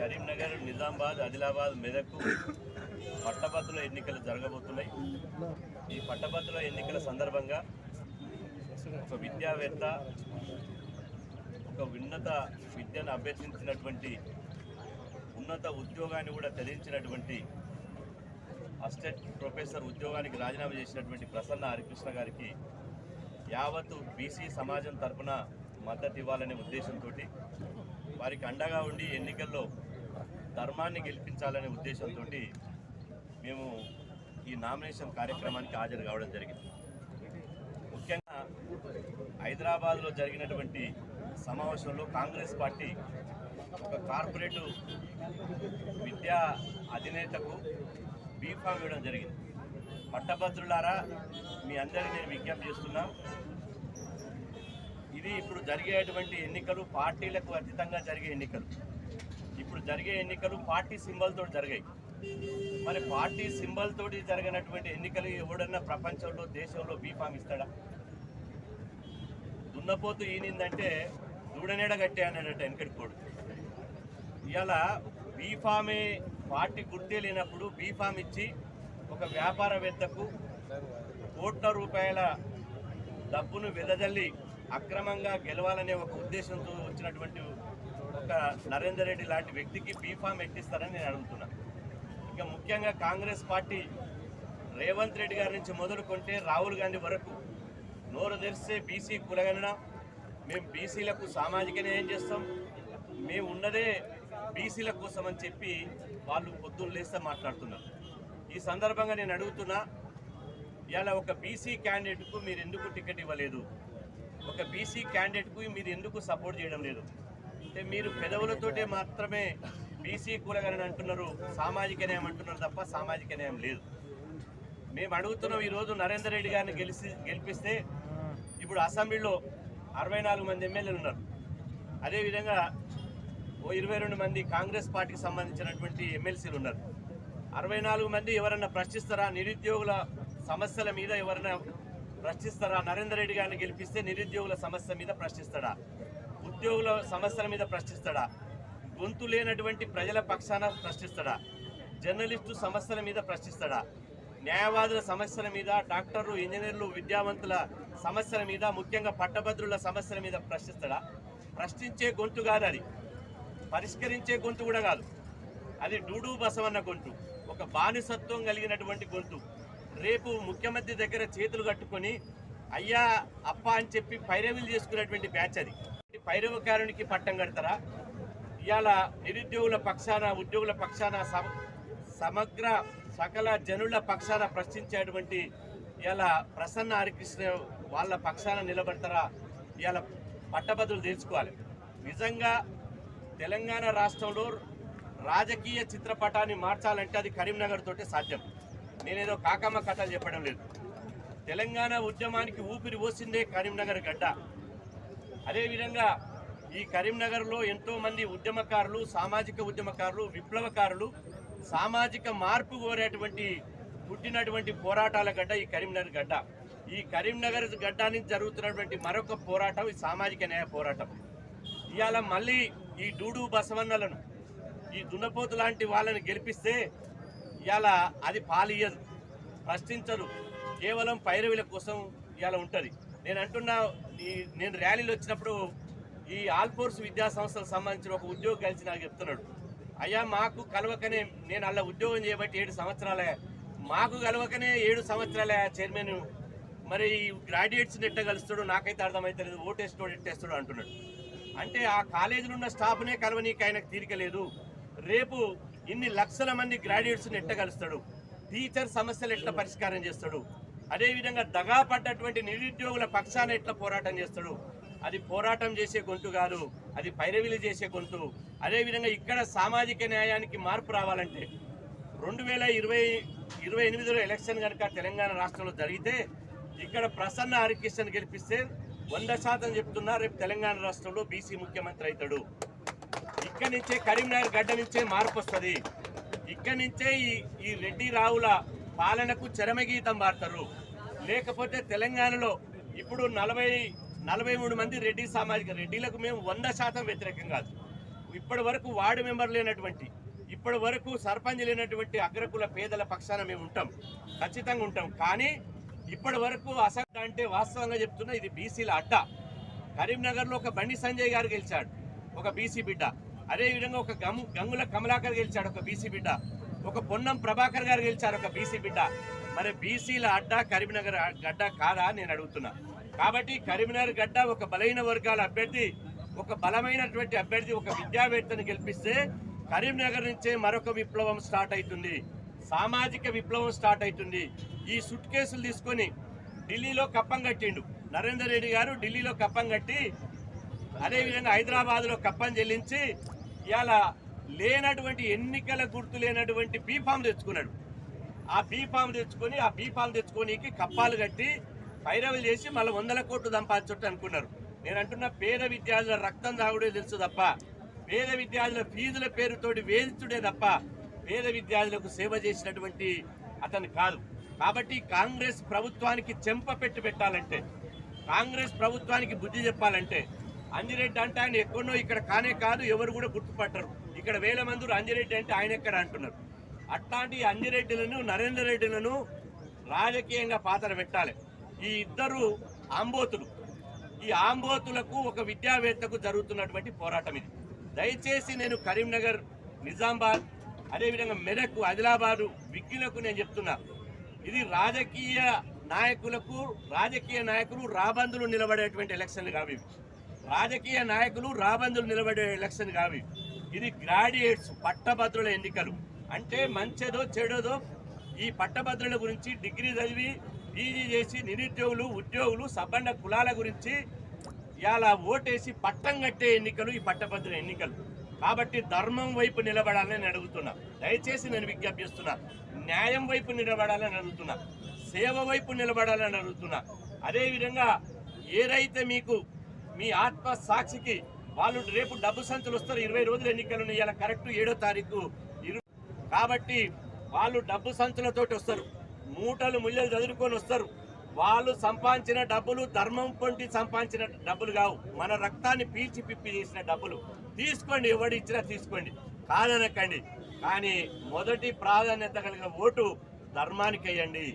కరీంనగర్ నిజామాబాద్ ఆదిలాబాద్ మెదక్ పట్టభద్రుల ఎన్నికలు జరగబోతున్నాయి. ఈ పట్టభద్రుల ఎన్నికల సందర్భంగా ఒక విద్యావేత్త ఒక ఉన్నత విద్యను అభ్యర్థించినటువంటి ఉన్నత ఉద్యోగాన్ని కూడా త్యజించినటువంటి అసిస్టెంట్ ప్రొఫెసర్ ఉద్యోగానికి రాజీనామా చేసినటువంటి ప్రసన్న హరికృష్ణ గారికి యావత్తు బీసీ సమాజం తరఫున మద్దతు ఇవ్వాలనే ఉద్దేశంతో వారికి అండగా ఉండి ఎన్నికల్లో ధర్మాన్ని గెలిపించాలనే ఉద్దేశంతో మేము ఈ నామినేషన్ కార్యక్రమానికి హాజరు కావడం జరిగింది. ముఖ్యంగా హైదరాబాద్లో జరిగినటువంటి సమావేశంలో కాంగ్రెస్ పార్టీ ఒక కార్పొరేటు విద్యా అధినేతకు బీఫామ్ ఇవ్వడం జరిగింది. పట్టభద్రులారా మీ అందరికీ నేను విజ్ఞప్తి చేస్తున్నా ఇది ఇప్పుడు జరిగేటువంటి ఎన్నికలు పార్టీలకు అతీతంగా జరిగే ఎన్నికలు. ఇప్పుడు జరిగే ఎన్నికలు పార్టీ సింబల్ తోటి జరిగాయి. మరి పార్టీ సింబల్ తోటి జరిగినటువంటి ఎన్నికలు ఎవడన్నా ప్రపంచంలో దేశంలో బీఫామ్ ఇస్తాడా? దున్నపోతు ఈనిందంటే దూడనేడ గట్టే అన్నట్టు వెనకటి కోడు ఇవాళ బీఫామే పార్టీ గుర్తే లేనప్పుడు బీఫామ్ ఇచ్చి ఒక వ్యాపారవేత్తకు కోట్ల రూపాయల డబ్బును వెదజల్లి అక్రమంగా గెలవాలనే ఒక ఉద్దేశంతో వచ్చినటువంటి ఒక నరేందర్ రెడ్డి లాంటి వ్యక్తికి బీఫామ్ ఎట్టిస్తారని నేను అడుగుతున్నా. ఇంకా ముఖ్యంగా కాంగ్రెస్ పార్టీ రేవంత్ రెడ్డి గారి నుంచి మొదలుకుంటే రాహుల్ గాంధీ వరకు నోరు తెరిస్తే బీసీ కులగణన మేము బీసీలకు సామాజిక న్యాయం చేస్తాం మేము ఉన్నదే బీసీల కోసం అని చెప్పి వాళ్ళు పొద్దున్న లేస్తే మాట్లాడుతున్నారు. ఈ సందర్భంగా నేను అడుగుతున్నా ఇలా ఒక బీసీ క్యాండిడేట్కు మీరు ఎందుకు టికెట్ ఇవ్వలేదు? ఒక బీసీ క్యాండిడేట్కు మీరు ఎందుకు సపోర్ట్ చేయడం లేదు? అంటే మీరు పెదవులతోటే మాత్రమే బీసీ కూలగలని అంటున్నారు సామాజిక న్యాయం అంటున్నారు తప్ప సామాజిక న్యాయం లేదు. మేము అడుగుతున్నాం ఈరోజు నరేందర్ రెడ్డి గారిని గెలిచి గెలిపిస్తే ఇప్పుడు అసెంబ్లీలో అరవై నాలుగు మంది ఎమ్మెల్యేలు ఉన్నారు. అదేవిధంగా ఓ ఇరవై రెండు మంది కాంగ్రెస్ పార్టీకి సంబంధించినటువంటి ఎమ్మెల్సీలు ఉన్నారు. అరవై నాలుగు మంది ఎవరన్నా ప్రశ్నిస్తారా? నిరుద్యోగుల సమస్యల మీద ఎవరైనా ప్రశ్నిస్తారా? నరేందర్ రెడ్డి గారిని గెలిపిస్తే నిరుద్యోగుల సమస్య మీద ప్రశ్నిస్తాడా? ఉద్యోగుల సమస్యల మీద ప్రశ్నిస్తాడా? గొంతు లేనటువంటి ప్రజల పక్షాన ప్రశ్నిస్తాడా? జర్నలిస్టు సమస్యల మీద ప్రశ్నిస్తాడా? న్యాయవాదుల సమస్యల మీద డాక్టర్లు ఇంజనీర్లు విద్యావంతుల సమస్యల మీద ముఖ్యంగా పట్టభద్రుల సమస్యల మీద ప్రశ్నిస్తాడా? ప్రశ్నించే గొంతు కాదు అది. పరిష్కరించే గొంతు కూడా కాదు. అది డూడు బసవన్న గొంతు. ఒక బానిసత్వం కలిగినటువంటి గొంతు. రేపు ముఖ్యమంత్రి దగ్గర చేతులు కట్టుకొని అయ్యా అప్ప అని చెప్పి పైరవీలు చేసుకునేటువంటి బ్యాచ్ అది. పైరవకారునికి పట్టం కడతారా? ఇవాళ నిరుద్యోగుల పక్షాన ఉద్యోగుల పక్షాన సమగ్ర సకల జనుల పక్షాన ప్రశ్నించేటువంటి ఇవాళ ప్రసన్న హరికృష్ణ వాళ్ళ పక్షాన నిలబడతారా? ఇవాళ పట్టభద్రులు తెలుసుకోవాలి. నిజంగా తెలంగాణ రాష్ట్రంలో రాజకీయ చిత్రపటాన్ని మార్చాలంటే అది కరీంనగర్ తోటే సాధ్యం. నేనేదో కాకమ్మ కథలు చెప్పడం లేదు. తెలంగాణ ఉద్యమానికి ఊపిరి పోసిందే కరీంనగర్ గడ్డ. అదేవిధంగా ఈ కరీంనగర్లో ఎంతోమంది ఉద్యమకారులు సామాజిక ఉద్యమకారులు విప్లవకారులు సామాజిక మార్పు కోరేటువంటి పుట్టినటువంటి పోరాటాల గడ్డ ఈ కరీంనగర్ గడ్డ. ఈ కరీంనగర్ గడ్డ నుంచి జరుగుతున్నటువంటి మరొక పోరాటం ఈ సామాజిక న్యాయ పోరాటం. ఇవాళ మళ్ళీ ఈ డూడు బసవన్నలను ఈ దున్నపోతు లాంటి వాళ్ళని గెలిపిస్తే ఇవాళ అది పాలియదు ప్రశ్నించరు కేవలం పైరవీల కోసం ఇవాళ ఉంటుంది. నేను అంటున్నా నేను ర్యాలీలో వచ్చినప్పుడు ఈ ఆల్ఫోర్స్ విద్యా సంస్థలకు సంబంధించిన ఒక ఉద్యోగి కలిసి నాకు చెప్తున్నాడు. అయ్యా మాకు కలవకనే నేను అలా ఉద్యోగం చేయబట్టి ఏడు సంవత్సరాలే. మాకు కలవకనే ఏడు సంవత్సరాలే చైర్మన్. మరి ఈ గ్రాడ్యుయేట్స్ని ఎట్ట కలుస్తాడు నాకైతే అర్థమవుతలేదు ఓటేస్తాడు ఎట్టేస్తాడు అంటున్నాడు. అంటే ఆ కాలేజీలో ఉన్న స్టాఫ్నే కలవనీకి ఆయనకు తీరిక లేదు. రేపు ఇన్ని లక్షల మంది గ్రాడ్యుయేట్స్ని ఎట్ట కలుస్తాడు? టీచర్ సమస్యలు ఎట్లా పరిష్కారం చేస్తాడు? అదేవిధంగా దగా పడ్డటువంటి నిరుద్యోగుల పక్షాన ఎట్లా పోరాటం చేస్తాడు? అది పోరాటం చేసే గొంతు కాదు అది పైరవిలు చేసే గొంతు. అదేవిధంగా ఇక్కడ సామాజిక న్యాయానికి మార్పు రావాలంటే రెండు వేల ఇరవై ఇరవై ఎనిమిదిలో ఎలక్షన్ కనుక తెలంగాణ రాష్ట్రంలో జరిగితే ఇక్కడ ప్రసన్న హరికృష్ణన్ గెలిపిస్తే వంద శాతం చెప్తున్నా రేపు తెలంగాణ రాష్ట్రంలో బీసీ ముఖ్యమంత్రి అవుతాడు. ఇక్కడి నుంచే కరీంనగర్ గడ్డ నుంచే మార్పు వస్తుంది. ఇక్కడి నుంచే ఈ ఈ రెడ్డి రావుల పాలనకు చరమగీతం వాడతారు. లేకపోతే తెలంగాణలో ఇప్పుడు నలభై నలభై మూడు మంది రెడ్డి సామాజిక రెడ్డిలకు మేము వంద శాతం వ్యతిరేకం కాదు. ఇప్పటి వరకు వార్డు మెంబర్ లేనటువంటి ఇప్పటి వరకు సర్పంచ్ లేనటువంటి అగ్రకుల పేదల పక్షాన మేము ఉంటాం. ఖచ్చితంగా ఉంటాం. కానీ ఇప్పటి వరకు అసలు అంటే వాస్తవంగా చెప్తున్నా ఇది బీసీల అడ్డ. కరీంనగర్లో ఒక బండి సంజయ్ గారు గెలిచాడు ఒక బీసీ బిడ్డ. అదేవిధంగా ఒక గము గంగుల కమలాకర్ గెలిచాడు ఒక బీసీ బిడ్డ. ఒక పొన్నం ప్రభాకర్ గారు గెలిచారు ఒక బీసీ బిడ్డ. మరి బీసీల అడ్డ కరీంనగర్ గడ్డ కాదా నేను అడుగుతున్నా. కాబట్టి కరీంనగర్ గడ్డ ఒక బలహీన వర్గాల అభ్యర్థి ఒక బలమైనటువంటి అభ్యర్థి ఒక విద్యావేత్తని గెలిపిస్తే కరీంనగర్ నుంచే మరొక విప్లవం స్టార్ట్ అవుతుంది సామాజిక విప్లవం స్టార్ట్ అవుతుంది ఈ సుట్ కేసులు తీసుకొని ఢిల్లీలో కప్పం కట్టిండు. నరేందర్ రెడ్డి గారు ఢిల్లీలో కప్పం కట్టి అదేవిధంగా హైదరాబాద్లో కప్పం చెల్లించి ఇవాళ లేనటువంటి ఎన్నికల గుర్తు లేనటువంటి బీఫామ్ తెచ్చుకున్నాడు. ఆ బీఫామ్ తెచ్చుకొని ఆ బీఫామ్ తెచ్చుకోనికి కప్పాలు కట్టి పైరవులు చేసి మళ్ళీ వందల కోట్లు సంపాదించట్టు అనుకున్నారు. నేను అంటున్న పేద విద్యార్థుల రక్తం తాగుడే తెలుసు తప్ప పేద విద్యార్థుల ఫీజుల పేరుతోటి వేధించుడే తప్ప పేద విద్యార్థులకు సేవ చేసినటువంటి అతను కాదు. కాబట్టి కాంగ్రెస్ ప్రభుత్వానికి చెంప పెట్టి పెట్టాలంటే కాంగ్రెస్ ప్రభుత్వానికి బుద్ధి చెప్పాలంటే అంజిరెడ్డి అంటే ఆయన ఎక్కడో ఇక్కడ కానే కాదు ఎవరు కూడా గుర్తుపట్టరు. ఇక్కడ వేల మంది అంజిరెడ్డి అంటే ఆయన ఎక్కడ అంటున్నారు? అట్లాంటి అంజిరెడ్డిలను నరేందర్ రెడ్డిలను రాజకీయంగా పాత్ర పెట్టాలి. ఈ ఇద్దరు ఆంబోతులు. ఈ ఆంబోతులకు ఒక విద్యావేత్తకు జరుగుతున్నటువంటి పోరాటం ఇది. దయచేసి నేను కరీంనగర్ నిజామాబాద్ అదేవిధంగా మెదక్ ఆదిలాబాదు విగ్గిలకు నేను చెప్తున్నా. ఇది రాజకీయ నాయకులకు రాజకీయ నాయకులు రాబందులు నిలబడేటువంటి ఎలక్షన్లు కావి రాజకీయ నాయకులు రాబందులు నిలబడే ఎలక్షన్ కావి ఇది గ్రాడ్యుయేట్స్ పట్టభద్రుల ఎన్నికలు. అంటే మంచిదో చెడదో ఈ పట్టభద్రుల గురించి డిగ్రీ చదివి పీజీ చేసి నిరుద్యోగులు ఉద్యోగులు సబ్బండ కులాల గురించి ఇలా ఓటేసి పట్టం కట్టే ఎన్నికలు ఈ పట్టభద్రుల ఎన్నికలు. కాబట్టి ధర్మం వైపు నిలబడాలని అడుగుతున్నా. దయచేసి నేను విజ్ఞప్తి చేస్తున్నా న్యాయం వైపు నిలబడాలని అడుగుతున్నా. సేవ వైపు నిలబడాలని అడుగుతున్నా. అదేవిధంగా ఏదైతే మీకు మీ ఆత్మ సాక్షికి వాళ్ళు రేపు డబ్బు సంచులు వస్తారు. ఇరవై రోజులు ఎన్నికలు ఉన్నాయి ఇలా కరెక్ట్ ఏడో తారీఖు. కాబట్టి వాళ్ళు డబ్బు సంచులతోటి వస్తారు. మూటలు ముళ్ళలు చదువుకొని వస్తారు. వాళ్ళు సంపాదించిన డబ్బులు ధర్మం పొంటి సంపాదించిన డబ్బులు కావు. మన రక్తాన్ని పీల్చి పిప్పి చేసిన డబ్బులు. తీసుకోండి ఎవడు ఇచ్చినా తీసుకోండి. కాదనకండి. కానీ మొదటి ప్రాధాన్యత కలిగిన ఓటు ధర్మానికి వేయండి.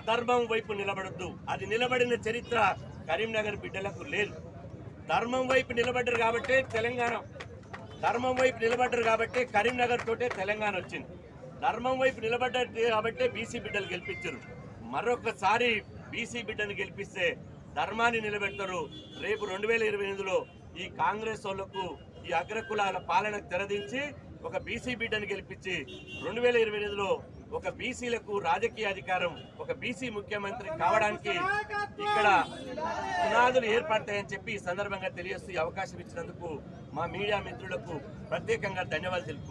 అధర్మం వైపు నిలబడద్దు. అది నిలబడిన చరిత్ర కరీంనగర్ బిడ్డలకు లేదు. ధర్మం వైపు నిలబడ్డారు కాబట్టి తెలంగాణ. ధర్మం వైపు నిలబడ్డారు కాబట్టి కరీంనగర్ తోటే తెలంగాణ వచ్చింది. ధర్మం వైపు నిలబడ్డారు కాబట్టి బీసీ బిడ్డలు గెలిపించారు. మరొకసారి బీసీ బిడ్డను గెలిపిస్తే ధర్మాన్ని నిలబెడతారు. రేపు రెండు వేల ఇరవై ఎనిమిదిలో ఈ కాంగ్రెస్ వాళ్ళకు ఈ అగ్రకులాల పాలన తెరదించి ఒక బీసీ బిడ్డను గెలిపించి రెండు వేల ఇరవై ఎనిమిదిలో ఒక బీసీలకు రాజకీయ అధికారం ఒక బీసీ ముఖ్యమంత్రి కావడానికి ఇక్కడ పునాదులు ఏర్పడతాయని చెప్పి సందర్భంగా తెలియజేస్తూ అవకాశం ఇచ్చినందుకు మా మీడియా మిత్రులకు ప్రత్యేకంగా ధన్యవాదాలు తెలుపు